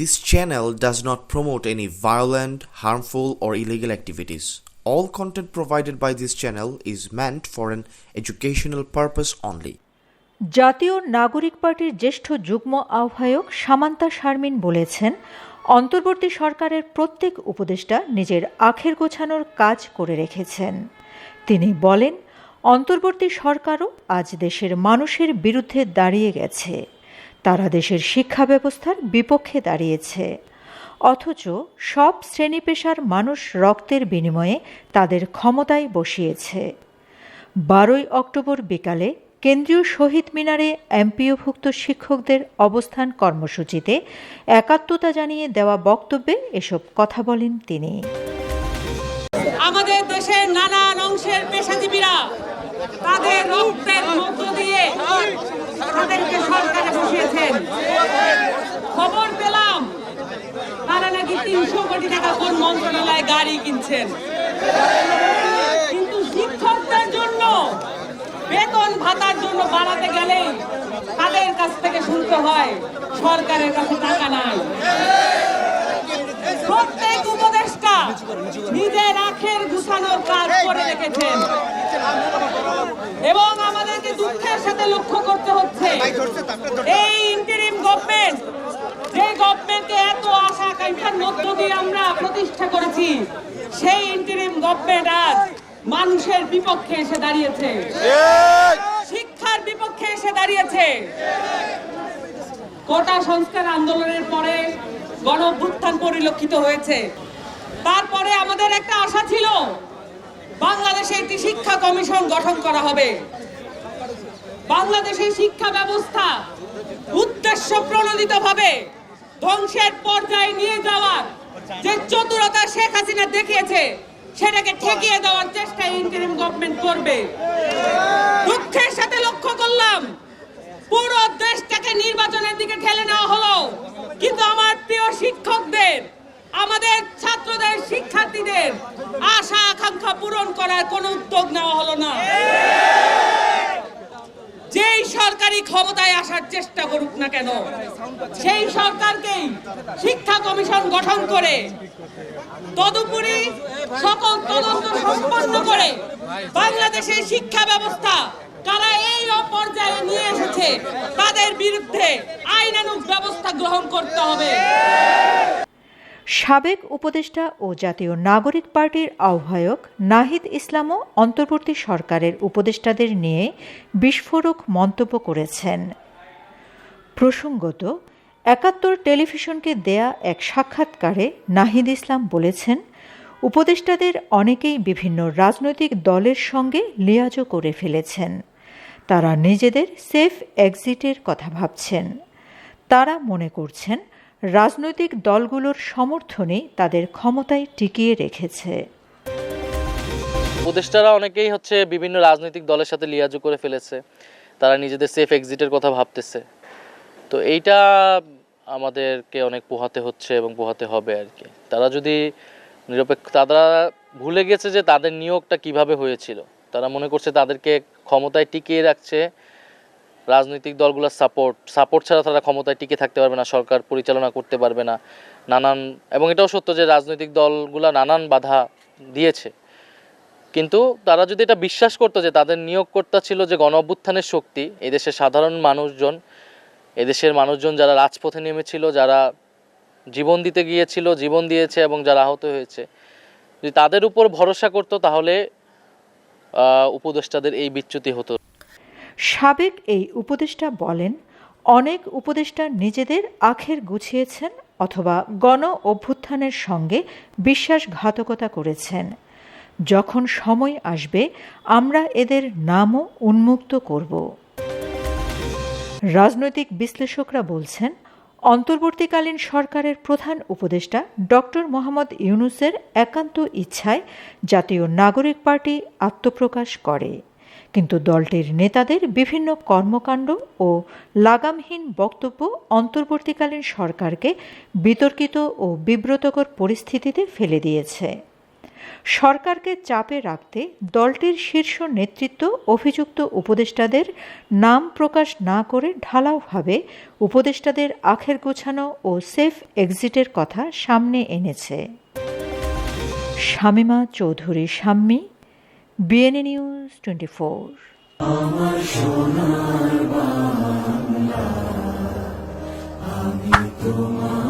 This channel does not promote any violent, harmful, or illegal activities. All content provided by this channel is meant for an educational purpose only. জাতীয় নাগরিক পার্টির জ্যেষ্ঠ যুগ্ম আহ্বায়ক সামান্তা শারমিন বলেছেন অন্তর্বর্তী সরকারের প্রত্যেক উপদেষ্টা নিজের আখের গোছানোর কাজ করে রেখেছেন তিনি বলেন অন্তর্বর্তী সরকারও আজ দেশের মানুষের বিরুদ্ধে দাঁড়িয়ে গেছে তারা দেশের শিক্ষা ব্যবস্থার বিপক্ষে দাঁড়িয়েছে। অথচ সব শ্রেণি পেশার মানুষ রক্তের বিনিময়ে তাদের ক্ষমতায় বসিয়েছে। বারোই অক্টোবর বিকালে কেন্দ্রীয় শহীদ মিনারে এমপিওভুক্ত শিক্ষকদের অবস্থান কর্মসূচিতে একাত্মতা জানিয়ে দেওয়া বক্তব্যে এসব কথা বলেন তিনি। আমাদের দেশের নানান অংশের পেশাজীবীরা তাদের রক্তের মধ্য দিয়ে তাদেরকে সরকারে বসিয়েছেন খবর পেলাম তারা নাকি তিনশো কোন মন্ত্রণালয়ে গাড়ি কিনছেন। কিন্তু শিক্ষকদের জন্য বেতন ভাতার জন্য বাড়াতে গেলে তাদের কাছ থেকে শুনতে হয় সরকারের কাছে টাকা নাই। প্রত্যেক উপদেষ্টা নিজের আখের গুছানোর কাজ করে রেখেছেন। এবং আমাদেরকে দুঃখের সাথে লক্ষ্য করতে হচ্ছে। এই ইন্টারিম গভর্নমেন্ট যে গভর্নমেন্টকে এত আশা আকাঙ্ক্ষার মধ্য দিয়ে আমরা করেছি সেই ইন্টারিম গভর্নমেন্ট আজ মানুষের বিপক্ষে এসে দাঁড়িয়েছে। শিক্ষার বিপক্ষে এসে দাঁড়িয়েছে। কোটা সংস্কার আন্দোলনের পরে গণ পরিলক্ষিত হয়েছে। তারপরে আমাদের একটা আশা ছিল, বাংলাদেশে একটি শিক্ষা কমিশন গঠন করা হবে। বাংলাদেশের শিক্ষা ব্যবস্থা উদ্দেশ্য প্রণোদিত ভাবে ধ্বংসের পর্যায়ে নিয়ে যাওয়ার যে চতুরতা শেখ হাসিনা দেখিয়েছে, সেটাকে ঠেকিয়ে দেওয়ার চেষ্টা ইন্টারিম গভর্নমেন্ট করবে। দুঃখের সাথে লক্ষ্য করলাম, পুরো দেশটাকে নির্বাচনের দিকে ঠেলে নেওয়া হলো। কিন্তু আমার প্রিয় শিক্ষকদের, আমাদের ছাত্রদের, শিক্ষার্থীদের আশা আকাঙ্ক্ষা পূরণ করার কোনো উদ্যোগ নেওয়া হলো না। যেই সরকারি ক্ষমতায় আসার চেষ্টা করুক না কেন, সেই সরকারকেই শিক্ষা কমিশন গঠন করে তদুপরি সকল তদন্ত সম্পন্ন করে বাংলাদেশের শিক্ষা ব্যবস্থা কারা এই পর্যায়ে নিয়ে এসেছে। তাদের বিরুদ্ধে আইনানুগ ব্যবস্থা গ্রহণ করতে হবে। সাবেক উপদেষ্টা ও জাতীয় নাগরিক পার্টির আহ্বায়ক নাহিদ ইসলামও অন্তর্বর্তী সরকারের উপদেষ্টাদের নিয়ে বিস্ফোরক মন্তব্য করেছেন। প্রসঙ্গত, একাত্তর টেলিভিশনকে দেয়া এক সাক্ষাৎকারে নাহিদ ইসলাম বলেছেন, উপদেষ্টাদের অনেকেই বিভিন্ন রাজনৈতিক দলের সঙ্গে লিয়াজও করে ফেলেছেন। তারা নিজেদের সেফ এক্সিটের কথা ভাবছেন। তারা মনে করছেন রাজনৈতিক দলগুলোর সমর্থনে তাদের ক্ষমতায় টিকিয়ে রেখেছে। উপদেষ্টারা অনেকেই হচ্ছে বিভিন্ন রাজনৈতিক দলের সাথে লিয়াজু করে ফেলেছে। তারা নিজেদের সেফ এক্সিটের কথা ভাবতেছে। তো এইটা আমাদেরকে অনেক পোহাতে হচ্ছে এবং পোহাতে হবে আর কি। তারা যদি নিরপেক্ষ, তারা ভুলে গেছে যে তাদের নিয়োগটা কীভাবে হয়েছিল। তারা মনে করছে তাদেরকে ক্ষমতায় টিকিয়ে রাখছে রাজনৈতিক দলগুলোর সাপোর্ট সাপোর্ট ছাড়া তারা ক্ষমতায় টিকে থাকতে পারবে না, সরকার পরিচালনা করতে পারবে না, নানান, এবং এটাও সত্য যে রাজনৈতিক দলগুলা নানান বাধা দিয়েছে। কিন্তু তারা যদি এটা বিশ্বাস করতো যে তাদের নিয়োগকর্তা ছিল যে গণ অভ্যুত্থানের শক্তি, এদেশের সাধারণ মানুষজন, এদেশের মানুষজন যারা রাজপথে নেমেছিল, যারা জীবন দিতে গিয়েছিল, জীবন দিয়েছে এবং যারা আহত হয়েছে, যদি তাদের উপর ভরসা করতো তাহলে উপদেষ্টাদের এই বিচ্যুতি হতো। সাবেক এই উপদেষ্টা বলেন, অনেক উপদেষ্টা নিজেদের আখের গুছিয়েছেন অথবা গণ অভ্যুত্থানের সঙ্গে বিশ্বাসঘাতকতা করেছেন। যখন সময় আসবে, আমরা এদের নামও উন্মুক্ত করব। রাজনৈতিক বিশ্লেষকরা বলছেন, অন্তর্বর্তীকালীন সরকারের প্রধান উপদেষ্টা ডক্টর মোহাম্মদ ইউনুসের একান্ত ইচ্ছায় জাতীয় নাগরিক পার্টি আত্মপ্রকাশ করে। কিন্তু দলটির নেতাদের বিভিন্ন কর্মকাণ্ড ও লাগামহীন বক্তব্য অন্তর্বর্তীকালীন সরকারকে বিতর্কিত ও বিব্রতকর পরিস্থিতিতে ফেলে দিয়েছে। সরকারকে চাপে রাখতে দলটির শীর্ষ নেতৃত্ব অভিযুক্ত উপদেষ্টাদের নাম প্রকাশ না করে ঢালাওভাবে উপদেষ্টাদের আখের গোছানো ও সেফ এক্সিটের কথা সামনে এনেছে। Shamima Chowdhury Shammi BNA news twenty four তোমার